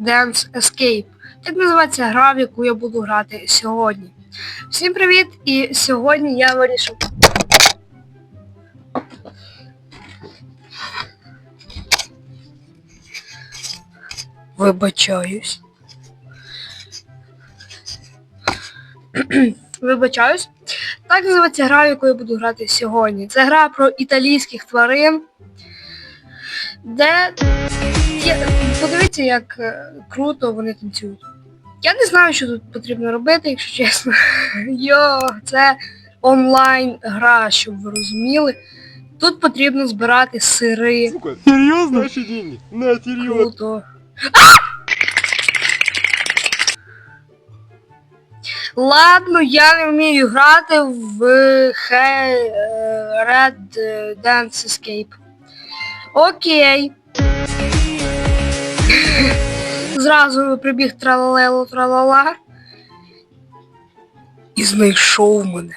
Dance Escape. Так називається гра, в яку я буду грати сьогодні. Всім привіт! І сьогодні я вирішив. Вибачаюсь. Вибачаюсь. Так називається гра, в яку я буду грати сьогодні. Це гра про італійських тварин, де є... подивіться, як е, круто вони танцюють. Я не знаю, що тут потрібно робити, якщо чесно. Йо, це онлайн гра, щоб ви розуміли. Тут потрібно збирати сири. Сука, серьезно? Наши деньги. На, серьезно. Круто. Ладно, я не вмію грати в Hey Red Dance Escape. Окей. Зразу прибіг тралалело тралала. І знайшов мене.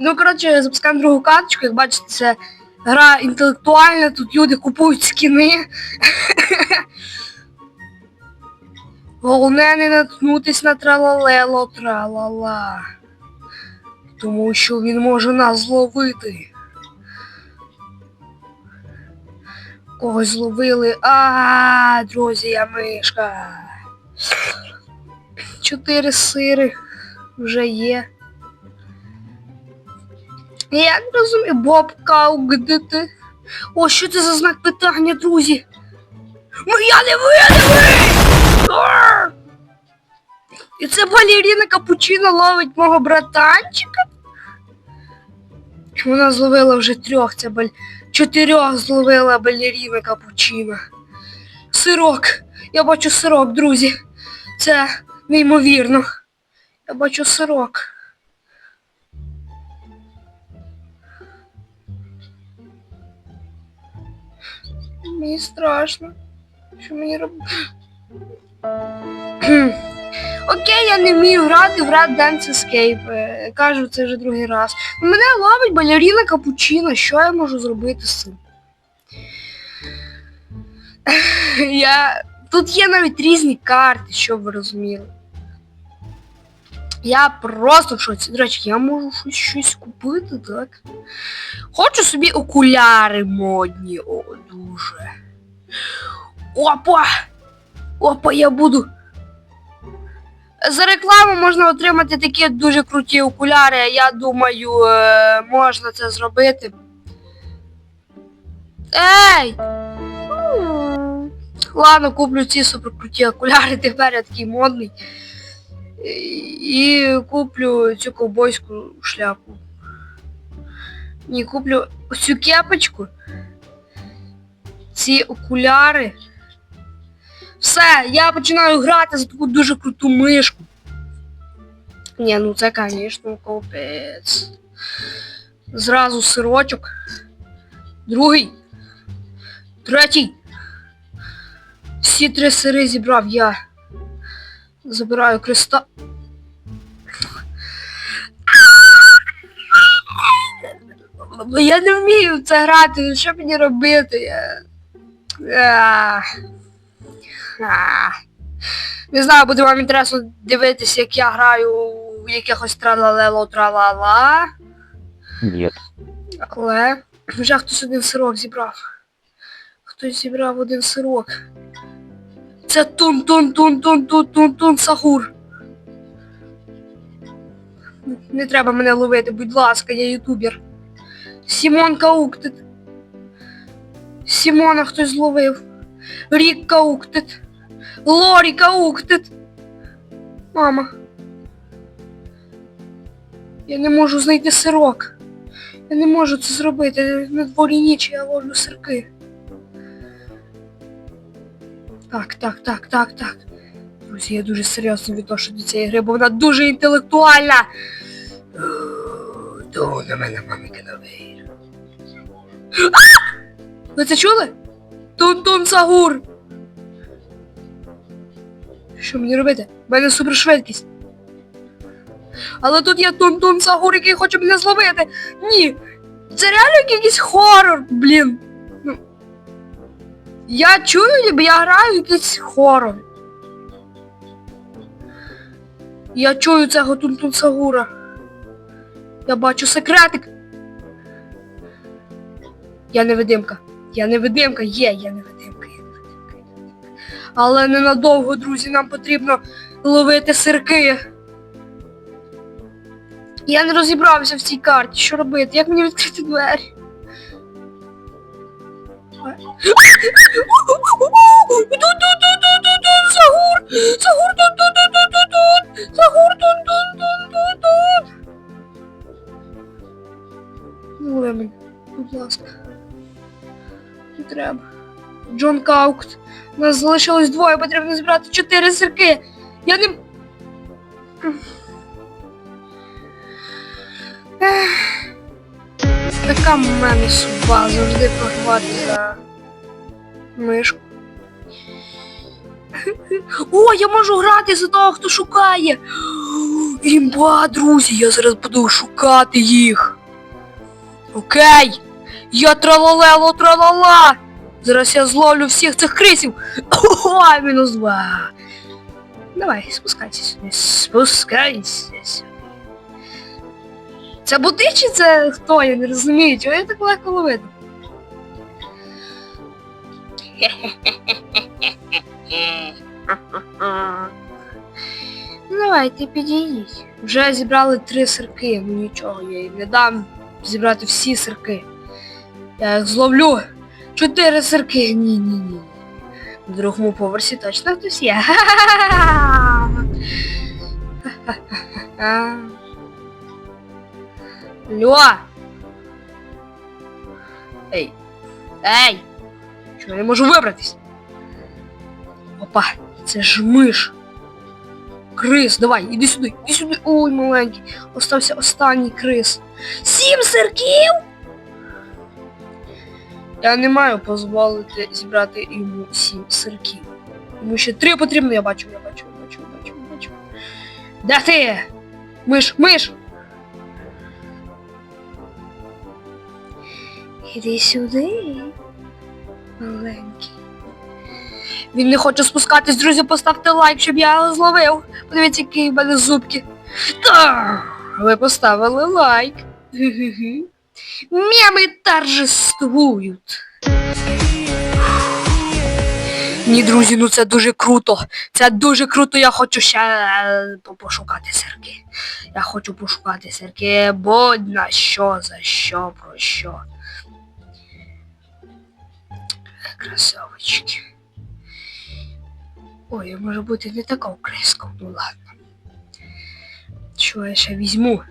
Ну, коротше, запускаємо другу карточку, як бачите, це гра інтелектуальна, тут люди купують скіни. Головне не наткнутись на тралалело тралала. Тому що він може нас зловити. Когось зловили. А, друзі, я мишка. Чотири сири вже є. Я не розумію, Бобка, де ти? О, що це за знак питання, друзі? Ну я не видимий! І це балеріна Капучино ловить мого братанчика? Вона зловила вже трьох, це баль... чотирьох зловила балеріна Капучино. Сирок. Я бачу сирок, друзі. Це неймовірно. Я бачу сирок. Мені страшно. Що мені робити? Окей, я не вмію грати в Red Dance Escape. Е, Кажу, це вже другий раз. Мене ловить балеріна капучино. Що я можу зробити з цим? Я... Тут є навіть різні карти, щоб ви розуміли. Я просто в шоці. До речі, я можу щось, щось купити, так? Хочу собі окуляри модні. О, дуже. Опа! Опа, я буду. За рекламу можна отримати такі дуже круті окуляри. Я думаю, е, можна це зробити. Ей! Ладно, куплю ці суперкруті окуляри, тепер я такий модний. І куплю цю ковбойську шляпу. Ні, куплю цю кепочку. Ці окуляри. Все, я починаю грати за таку дуже круту мишку. Ні, ну це, звісно, капець. Зразу сирочок. Другий. Третій. Всі три сири зібрав я. Забираю креста. Я не вмію в це грати, ну що мені робити? Я... Не знаю, буде вам інтересно дивитися, як я граю в якихось тралалело тралала. Нет. Але вже хтось один сирок зібрав. Хтось зібрав один сирок. Це тун тун тун тун тун тун тун сагур. Не треба мене ловити, будь ласка, я ютубер. Сімон Кауктит. Сімона хтось зловив. Рік Кауктит. Лорі Кауктит. Мама. Я не можу знайти сирок. Я не можу це зробити. На дворі ніч я ловлю сирки. Так, так, так, так, так. Друзі, я дуже серйозно відношу до цієї гри, бо вона дуже інтелектуальна. То на мене мами кидавейр. Ви це чули? Тун-тун Сагур. Що мені робити? У мене супершвидкість. Але тут є Тун-тун Сагур, який хоче мене зловити. Ні. Це реально якийсь хорор, блін. Ну. Я чую, ніби я граю якийсь хорор. Я чую цього Тунтун Сагура. Я бачу секретик. Я невидимка. Я невидимка, є, я невидимка, я невидимка. Але ненадовго, друзі, нам потрібно ловити сирки. Я не розібрався в цій карті. Що робити? Як мені відкрити двері? Загур! Загур тут-тут-тут-тут-тут! Загур тут-тут-тут-тут-тут! Вули мене, будь ласка. Треба. Джон Каукт. У нас залишилось двоє, потрібно збирати чотири сирки. Я не. Така мене суба завжди програвати за мишку. О, я можу грати за того, хто шукає. Імба, друзі, я зараз буду шукати їх. Окей. Я тралалело тралала. Зараз я зловлю всіх цих крисів. Ой, мінус два. Давай. Спускайся сюди. Це бути чи це хто? Я не розумію, чого я так легко ловити? Ну, Давайте підійдіть. Вже зібрали три сирки, ну нічого, я їм не дам зібрати всі сирки. Я їх зловлю. Чотири сирки. Ні, ні, ні. На другому поверсі точно хтось є. Льо! Ей! Ей! Чого я не можу вибратись? Опа, це ж миш. Крис, давай, іди сюди, іди сюди. Ой, маленький. Остався останній крис. Сім сирків! Я не маю дозволити зібрати йому сім сирків. Йому ще три потрібно, я бачу, я бачу, я бачу, я бачу, я бачу. Де ти? Миш, миш! Іди сюди, маленький. Він не хоче спускатись, друзі, поставте лайк, щоб я його зловив. Подивіться, які в мене зубки. Та, ви поставили лайк. Ге-ге-ге. Меми торжествують. Ні, друзі, ну це дуже круто. Це дуже круто, я хочу ще е, пошукати сирки. Я хочу пошукати сирки, бо на що, за що, про що. Красавочки. Ой, я можу бути не така окреска, ну ладно. Що я ще візьму?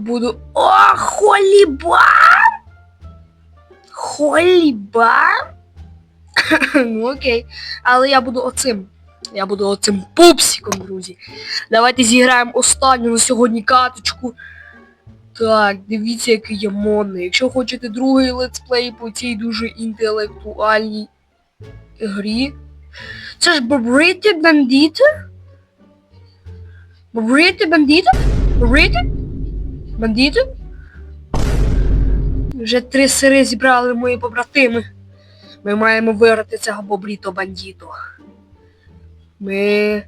Буду. О, холібар! Холібар? ну окей. Але я буду оцим. Я буду оцим пупсиком, друзі. Давайте зіграємо останню на сьогодні каточку. Так, дивіться, який я модний. Якщо хочете другий летсплей по цій дуже інтелектуальній грі. Це ж Бобрити бандити? Бобрити бандити? Бобрити? Бандити? Вже три сири зібрали мої побратими. Ми маємо виграти цього бобріто бандіто. Ми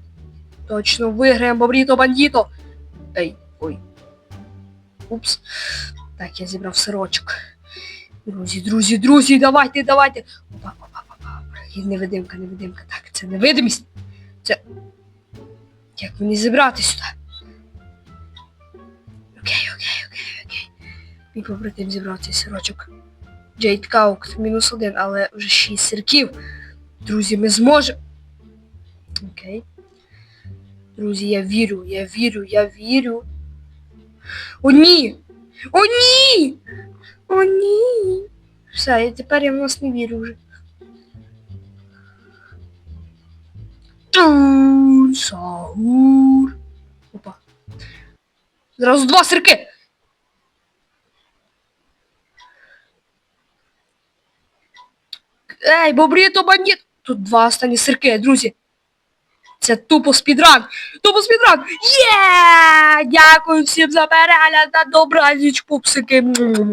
точно виграємо бобріто бандіто. Ей, ой. Упс. Так, я зібрав сирочок. Друзі, друзі, друзі, давайте, давайте. Опа, опа, опа. Є невидимка, невидимка. Так, це невидимість. Це. Як мені зібрати сюди? Мій побратим зібрав цей сирочок. Джейд Каукт, мінус один, але вже шість сирків. Друзі, ми зможемо. Окей. Друзі, я вірю, я вірю, я вірю. О, ні! О, ні! О, ні! Все, я тепер я в нас не вірю вже. Саур. Опа. Зразу два сирки. Ей, бобріто бандит! Тут два останні сирки, друзі. Це тупо спідран. Тупо спідран. Є! Дякую всім за перегляд та добраніч, пупсики. М-м-м.